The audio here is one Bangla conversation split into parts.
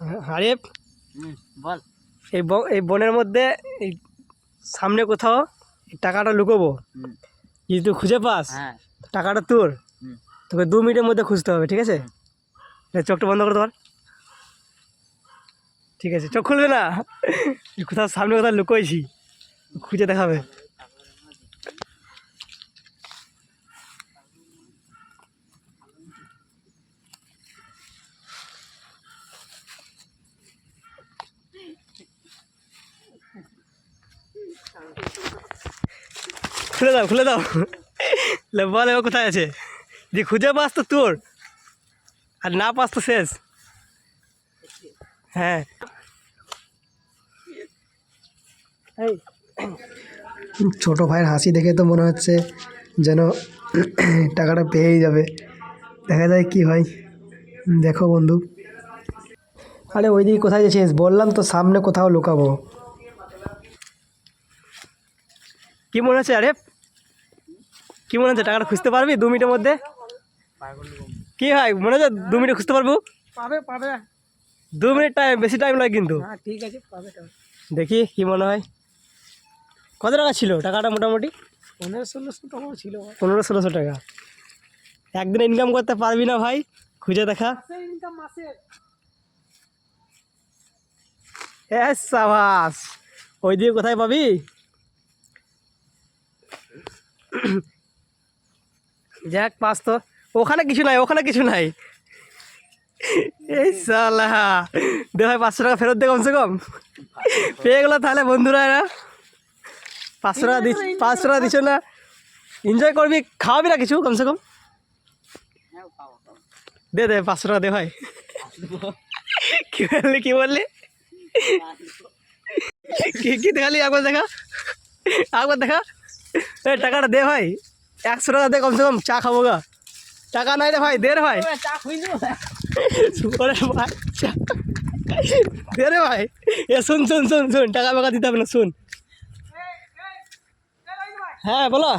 আরে হুম বল। এই এই বনের মধ্যে এই সামনে কোথাও টাকাটা লুকোবো। যদি তুই খুঁজে পাস হ্যাঁ। টাকাটা তোর। তোকে দু মিনিটের মধ্যে খুঁজতে হবে ঠিক আছে? চোখটা বন্ধ করে দেওয়ার ঠিক আছে চোখ খুলবে না। কোথাও সামনে কোথাও লুকোইছি। খুঁজে দেখাবে। খুলে দাও খুলে দাও। বলে ও কোথায় আছে? যে খুঁজে পাস তো তোর। আর না পাস তো শেষ। হ্যাঁ। ছোট ভাইয়ের হাসি দেখে তো মনে হচ্ছে যেন টাকাটা পেয়েই যাবে। দেখা যায় কি হয়। দেখো বন্ধু। আরে ওইদিকে কোথায় যাচ্ছিস বললাম তো সামনে কোথাও লুকাবো। কি মনে হচ্ছে আরে? কি মনে হচ্ছে টাকাটা খুঁজতে পারবি দু মিনিটের মধ্যে? কি হয়? মনে হচ্ছে দু মিনিট খুঁজতে পারব? পাবে পাবে। দু মিনিট টাইম বেশি টাইম লাগে কিন্তু। হ্যাঁ ঠিক আছে পাবে দেখি কি মনে হয়। কত টাকা ছিল টাকাটা মোটামুটি? পনেরো ষোলোশো টাকা ছিল। পনেরো ষোলোশো টাকা। একদিন ইনকাম করতে পারবি না ভাই? খুঁজে দেখা। ইনকাম মাসে। এ সাবাস ওই দিয়ে কোথায় পাবি? যাক, পাস তো। ওখানে কিছু নাই, ওখানে কিছু নাই। এই সালা। দে ভাই, পাঁচশো টাকা ফেরত দে কমসে কম। পেয়ে গেলো তাহলে বন্ধুরা এরা। পাঁচশো টাকা দিচ্ছ পাঁচশো টাকা দিচ্ছ না। এনজয় করবি, খাওয়াবি না কিছু কমসে কম। দে দে, পাঁচশো টাকা দে ভাই। কি বললি কি বললি? কি কি দেখালি? একবার দেখা। একবার দেখা। এই টাকাটা দে ভাই। একশো টাকা দে কমসে কম চা খাব গা। টাকা নাই রে ভাই দে রে ভাই। দে রে ভাই। এ শুন শুন শুন শুন টাকা ফাকা দিতে হবে না শুন। হ্যাঁ বলো।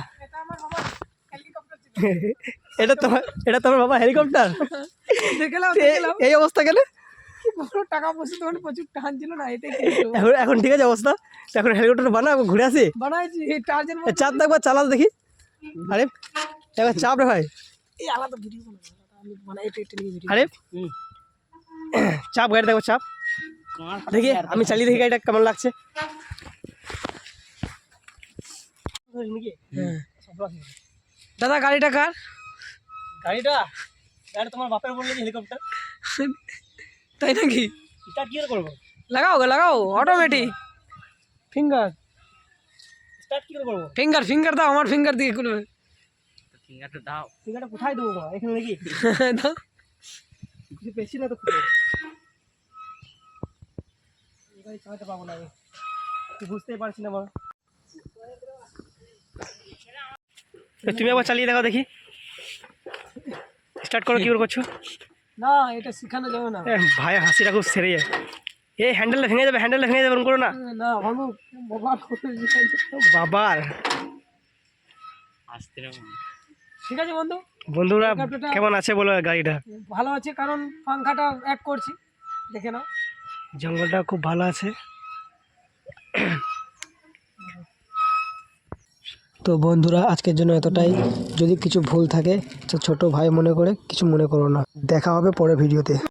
এটা তোমার এটা তোমার বাবা হেলিকপ্টার? এ- এই অবস্থা কেন? কি বড় টাকা পয়সা তখন প্রচুর টান ছিল না এটাই এখন এখন ঠিক আছে অবস্থা। এখন হেলিকপ্টার বানা ঘুরে আসি। বানাইছি এই টার্জের চাপ তো একবার দেখি। আরে একবার চাপ রে ভাই। এই আলাদা ভিডিও বানাই এটা এটা নিয়ে ভিডিও আরে চাপ গাড়ি দেখো চাপ। দেখি আমি চালিয়ে দেখি গাড়িটা কেমন লাগছে। দাদা গাড়িটা কার? গাড়িটা? গাড়ি তোমার বাপের বললে হেলিকপ্টার তাই নাকি? স্টার্ট কি করে করব? লাগাও গো, লাগাও অটোমেটিক ফিঙ্গার স্টার্ট কি করে করব? ফিঙ্গার ফিঙ্গার দাও আমার ফিঙ্গার দিয়ে খুলবে। ফিঙ্গারটা দাও। ফিঙ্গারটা কোথায় দেবো বাবা? এখানে নাকি? দাও। কিছু পেয়েছি না তো খুঁজে। এই গাড়ি চালাতে পারব না আমি। তুই বুঝতেই পারছি না বাবা তো তুমি একবার চালিয়ে দেখো দেখি। স্টার্ট করো কি করে করছ? না এটা শেখানো যাবে না। ভাই হাসিটা খুব সেরে যায়। এই হ্যান্ডেলটা ভেঙে যাবে হ্যান্ডেলটা ভেঙে যাবে এরকম করো না। না বাবা বাবার ঠিক আছে বন্ধু? বন্ধুরা কেমন আছে বলো গাড়িটা? ভালো আছে কারণ পাংখাটা অ্যাড করছি। দেখে নাও। জঙ্গলটা খুব ভালো আছে। তো বন্ধুরা, আজকের জন্য এতটাই। যদি কিছু ভুল থাকে ছোট ভাই মনে করে কিছু মনে করো না। দেখা হবে পরে ভিডিওতে।